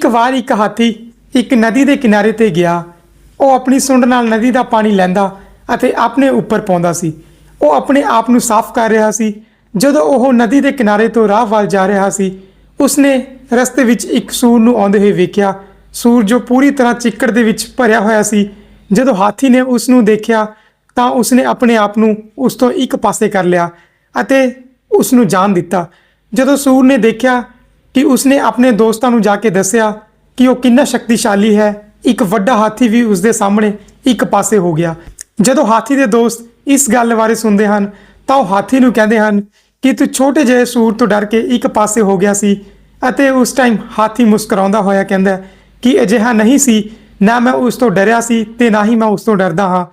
ਇੱਕ ਵਾਰ ਇੱਕ ਹਾਥੀ ਇੱਕ ਨਦੀ ਦੇ ਕਿਨਾਰੇ ਤੇ ਗਿਆ। ਉਹ ਆਪਣੀ ਸੁੰਡ ਨਾਲ ਨਦੀ ਦਾ ਪਾਣੀ ਲੈਂਦਾ ਅਤੇ ਆਪਣੇ ਉੱਪਰ ਪਾਉਂਦਾ ਸੀ। ਉਹ ਆਪਣੇ ਆਪ ਨੂੰ ਸਾਫ਼ ਕਰ ਰਿਹਾ ਸੀ। ਜਦੋਂ ਉਹ ਨਦੀ ਦੇ ਕਿਨਾਰੇ ਤੋਂ ਰਾਹ ਵੱਲ ਜਾ ਰਿਹਾ ਸੀ, ਉਸਨੇ ਰਸਤੇ ਵਿੱਚ ਇੱਕ ਸੂਰ ਨੂੰ ਆਉਂਦੇ ਹੋਏ ਵੇਖਿਆ। ਸੂਰ ਜੋ ਪੂਰੀ ਤਰ੍ਹਾਂ ਚਿੱਕੜ ਦੇ ਵਿੱਚ ਭਰਿਆ ਹੋਇਆ ਸੀ। ਜਦੋਂ ਹਾਥੀ ਨੇ ਉਸ ਨੂੰ ਦੇਖਿਆ, ਤਾਂ ਉਸਨੇ ਆਪਣੇ ਆਪ ਨੂੰ ਉਸ ਤੋਂ ਇੱਕ ਪਾਸੇ ਕਰ ਲਿਆ ਅਤੇ ਉਸ ਨੂੰ ਜਾਣ ਦਿੱਤਾ। ਜਦੋਂ ਸੂਰ ਨੇ ਦੇਖਿਆ ਕਿ ਉਸਨੇ ਆਪਣੇ ਦੋਸਤਾਂ ਨੂੰ ਜਾ ਕੇ ਦੱਸਿਆ ਕਿ ਉਹ ਕਿੰਨਾ ਸ਼ਕਤੀਸ਼ਾਲੀ ਹੈ। ਇੱਕ ਵੱਡਾ ਹਾਥੀ ਵੀ ਉਸਦੇ ਸਾਹਮਣੇ ਇੱਕ ਪਾਸੇ ਹੋ ਗਿਆ। ਜਦੋਂ ਹਾਥੀ ਦੇ ਦੋਸਤ ਇਸ ਗੱਲ ਬਾਰੇ ਸੁਣਦੇ ਹਨ, ਤਾਂ ਉਹ ਹਾਥੀ ਨੂੰ ਕਹਿੰਦੇ ਹਨ ਕਿ ਤੂੰ ਛੋਟੇ ਜਿਹੇ ਸੂਰ ਤੋਂ ਡਰ ਕੇ ਇੱਕ ਪਾਸੇ ਹੋ ਗਿਆ ਸੀ ਅਤੇ ਉਸ ਟਾਈਮ ਹਾਥੀ ਮੁਸਕਰਾਉਂਦਾ ਹੋਇਆ ਕਹਿੰਦਾ ਕਿ ਅਜਿਹਾ ਨਹੀਂ ਸੀ, ਨਾ ਮੈਂ ਉਸ ਤੋਂ ਡਰਿਆ ਸੀ ਤੇ ਨਾ ਹੀ ਮੈਂ ਉਸ ਤੋਂ ਡਰਦਾ ਹਾਂ।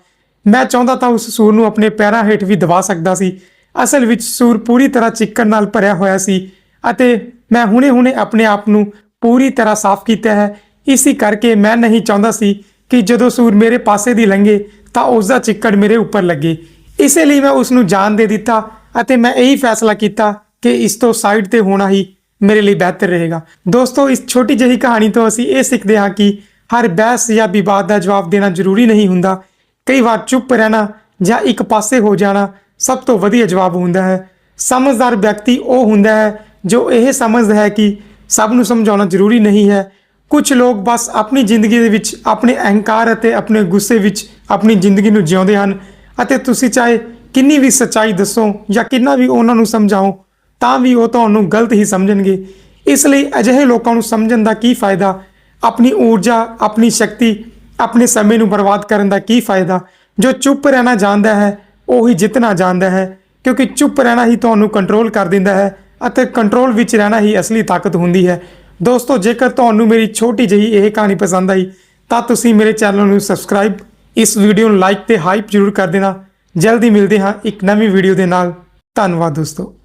ਮੈਂ ਚਾਹੁੰਦਾ ਤਾਂ ਉਸ ਸੂਰ ਨੂੰ ਆਪਣੇ ਪੈਰਾਂ ਹੇਠ ਵੀ ਦਬਾ ਸਕਦਾ ਸੀ। ਅਸਲ ਵਿੱਚ ਸੂਰ ਪੂਰੀ ਤਰ੍ਹਾਂ ਚਿੱਕੜ ਨਾਲ ਭਰਿਆ ਹੋਇਆ ਸੀ ਅਤੇ ਮੈਂ ਹੁਣੇ-ਹੁਣੇ ਆਪਣੇ ਆਪ ਨੂੰ ਪੂਰੀ ਤਰ੍ਹਾਂ ਸਾਫ਼ ਕੀਤਾ ਹੈ। ਇਸੇ ਕਰਕੇ ਮੈਂ ਨਹੀਂ ਚਾਹੁੰਦਾ ਸੀ ਕਿ ਜਦੋਂ ਸੂਰ ਮੇਰੇ ਪਾਸੇ ਦੀ ਲੰਘੇ ਤਾਂ ਉਸ ਦਾ ਚਿੱਕੜ ਮੇਰੇ ਉੱਪਰ ਲੱਗੇ। ਇਸੇ ਲਈ ਮੈਂ ਉਸ ਨੂੰ ਜਾਨ ਦੇ ਦਿੱਤਾ ਅਤੇ ਮੈਂ ਇਹੀ ਫੈਸਲਾ ਕੀਤਾ ਕਿ ਇਸ ਤੋਂ ਸਾਈਡ ਤੇ ਹੋਣਾ ਹੀ ਮੇਰੇ ਲਈ ਬਿਹਤਰ ਰਹੇਗਾ। ਦੋਸਤੋ, ਇਸ ਛੋਟੀ ਜਿਹੀ ਕਹਾਣੀ ਤੋਂ ਅਸੀਂ ਇਹ ਸਿੱਖਦੇ ਹਾਂ ਕਿ ਹਰ ਬਹਿਸ ਜਾਂ ਵਿਵਾਦ ਦਾ ਜਵਾਬ ਦੇਣਾ ਜ਼ਰੂਰੀ ਨਹੀਂ ਹੁੰਦਾ। ਕਈ ਵਾਰ ਚੁੱਪ ਰਹਿਣਾ ਜਾਂ ਇੱਕ ਪਾਸੇ ਹੋ ਜਾਣਾ ਸਭ ਤੋਂ ਵਧੀਆ ਜਵਾਬ ਹੁੰਦਾ ਹੈ। ਸਮਝਦਾਰ ਵਿਅਕਤੀ ਉਹ ਹੁੰਦਾ ਹੈ ਜੋ ਇਹ ਸਮਝਦਾ ਹੈ ਕਿ ਸਭ ਨੂੰ ਸਮਝਾਉਣਾ ਜ਼ਰੂਰੀ ਨਹੀਂ ਹੈ। ਕੁਝ ਲੋਕ ਬਸ ਆਪਣੀ ਜ਼ਿੰਦਗੀ ਦੇ ਵਿੱਚ ਆਪਣੇ ਅਹੰਕਾਰ ਅਤੇ ਆਪਣੇ ਗੁੱਸੇ ਵਿੱਚ ਆਪਣੀ ਜ਼ਿੰਦਗੀ ਨੂੰ ਜਿਉਂਦੇ ਹਨ ਅਤੇ ਤੁਸੀਂ ਚਾਹੇ ਕਿੰਨੀ ਵੀ ਸੱਚਾਈ ਦੱਸੋ ਜਾਂ ਕਿੰਨਾ ਵੀ ਉਹਨਾਂ ਨੂੰ ਸਮਝਾਓ, ਤਾਂ ਵੀ ਉਹ ਤੁਹਾਨੂੰ ਗਲਤ ਹੀ ਸਮਝਣਗੇ। ਇਸ ਲਈ ਅਜਿਹੇ ਲੋਕਾਂ ਨੂੰ ਸਮਝਣ ਦਾ ਕੀ ਫਾਇਦਾ? ਆਪਣੀ ਊਰਜਾ, ਆਪਣੀ ਸ਼ਕਤੀ, ਆਪਣੇ ਸਮੇਂ ਨੂੰ ਬਰਬਾਦ ਕਰਨ ਦਾ ਕੀ ਫਾਇਦਾ? ਜੋ ਚੁੱਪ ਰਹਿਣਾ ਜਾਣਦਾ ਹੈ, ਉਹੀ ਜਿੱਤਣਾ ਜਾਣਦਾ ਹੈ, ਕਿਉਂਕਿ ਚੁੱਪ ਰਹਿਣਾ ਹੀ ਤੁਹਾਨੂੰ ਕੰਟਰੋਲ ਕਰ ਦਿੰਦਾ ਹੈ। ਅਤੇ ਕੰਟਰੋਲ ਵਿੱਚ ਰਹਿਣਾ ਹੀ ਅਸਲੀ ਤਾਕਤ ਹੁੰਦੀ ਹੈ। ਦੋਸਤੋ, ਜੇਕਰ ਤੁਹਾਨੂੰ ਮੇਰੀ ਛੋਟੀ ਜਿਹੀ ਇਹ ਕਹਾਣੀ ਪਸੰਦ ਆਈ, ਤਾਂ ਤੁਸੀਂ ਮੇਰੇ ਚੈਨਲ ਨੂੰ ਸਬਸਕ੍ਰਾਈਬ ਇਸ ਵੀਡੀਓ ਨੂੰ ਲਾਈਕ ਤੇ ਹਾਈਪ ਜ਼ਰੂਰ ਕਰ ਦੇਣਾ। ਜਲਦੀ ਮਿਲਦੇ ਹਾਂ ਇੱਕ ਨਵੀਂ ਵੀਡੀਓ ਦੇ ਨਾਲ। ਧੰਨਵਾਦ ਦੋਸਤੋ।